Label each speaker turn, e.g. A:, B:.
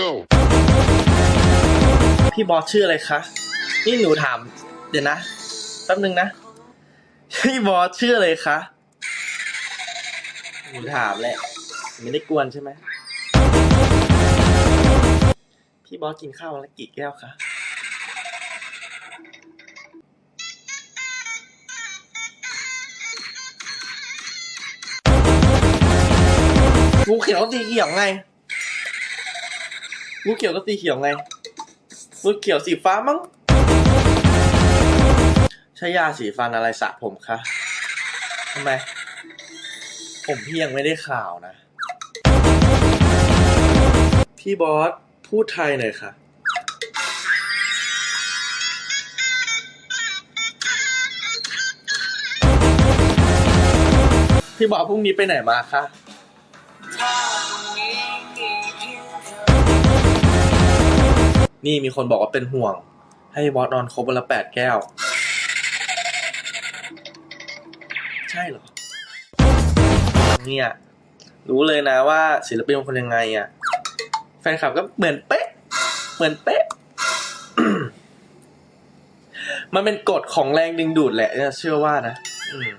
A: go.
B: พี่บอสชื่ออะไรคะ นี่หนูถาม เดี๋ยวนะ แป๊บนึงนะ พี่บอสชื่ออะไรคะ หนูถามแหละ ไม่ได้กวนใช่ไหม พี่บอสกินข้าววันละกี่แก้วคะงูเขียวกับสีเขียวไง งูเขียวกับสีเขียวไงงูเขียวสีฟ้ามั้งใช้ยาสีฟันอะไรสระผมคะทำไม ผมพี่ยังไม่ได้ข่าวนะ พี่บอส พูดไทยหน่อยค่ะ พี่บอสพรุ่งนี้ไปไหนมาคะ นี่มีคนบอกว่าเป็นห่วง ให้บอสนอนครบวันละแปดแก้ว ใช่เหรอ เนี่ย รู้เลยนะว่าศิลปินเป็นคนยังไงอะ่ะ แฟนคลับก็เหมือนเป๊ะ เหมือนเป๊ะ มันเป็นกฎของแรงดึงดูดแหละเนี่ยเชื่อว่านะ อืม